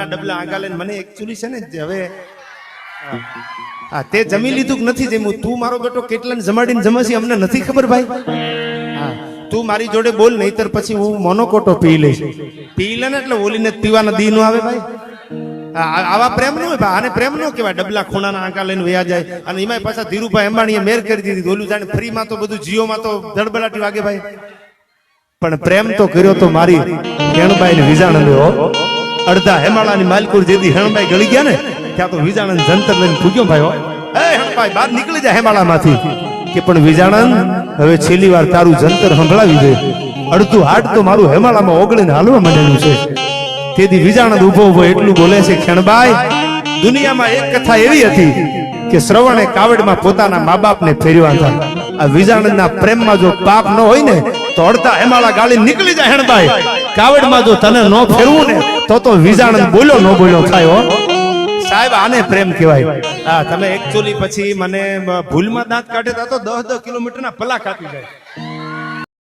ઘરના ડબલા આગા લઈને મને એકચ્યુઅલી છે ને હવે હા તે જમી લીધું કે નથી જમ્યું? તું મારો બેટો કેટલાને જમાડીને જમાસી અમને નથી ખબર ભાઈ? હા તું મારી જોડે બોલ નહીતર પછી હું મોનોકોટો પી લઈશ. પી લે ને એટલે ઓલીને પીવાના દી નો આવે ભાઈ. આવા પ્રેમ નો હોય ભાઈ આને પ્રેમ નો કહેવાય. ડબલા ખૂણાના આંકા લઈને વયા જાય. અને એમાં પાછા ધીરુભાઈ અંબાણીએ મેર કરી દીધી. ઓલું જાણે ફ્રીમાં તો બધું જીઓમાં તો ધડબડાટી વાગે ભાઈ. પણ પ્રેમ તો કર્યો તો મારી હેણબાઈ ને વિજાણંદ હો અડધા હેમાળાની માલકુર જેથી હેણબાઈ ગળી ગયા ને ત્યાં તો વિજાણંદ જંતર લઈને ફૂગ્યો ભાઈ એ હેણબાઈ બહાર નીકળી જાય હેમાળામાંથી. કે પણ વિજાણંદ હવે છેલ્લી વાર તારું જંતર સંભળાવી દે. અડધું હાડ તો મારું હેમાળામાં ઓગળીને હાલવા માંડેલું છે. તેથી વિજાણંદ ઊભો ઊભો એટલું બોલે છે ખેણભાઈ દુનિયામાં એક કથા એવી હતી કે શ્રવણે કાવડમાં પોતાના મા બાપને ફેરવા હતા. આ વિજાણંદના પ્રેમમાં જો પાપ ન હોય ને તો અડધા હેમાળા ગાળી નીકળી જાય હેણભાઈ કાવડમાં જો તને ન ફેરવું ને તો તો વિજાણંદ બોલ્યો, ન બોલ્યો થાય સાહેબ, આને પ્રેમ કહેવાય. હા, તમે એકચ્યુઅલી પછી મને ભૂલમાં દાંત કાઢે તો દસ દસ કિલોમીટરના પલા કાપી જાય.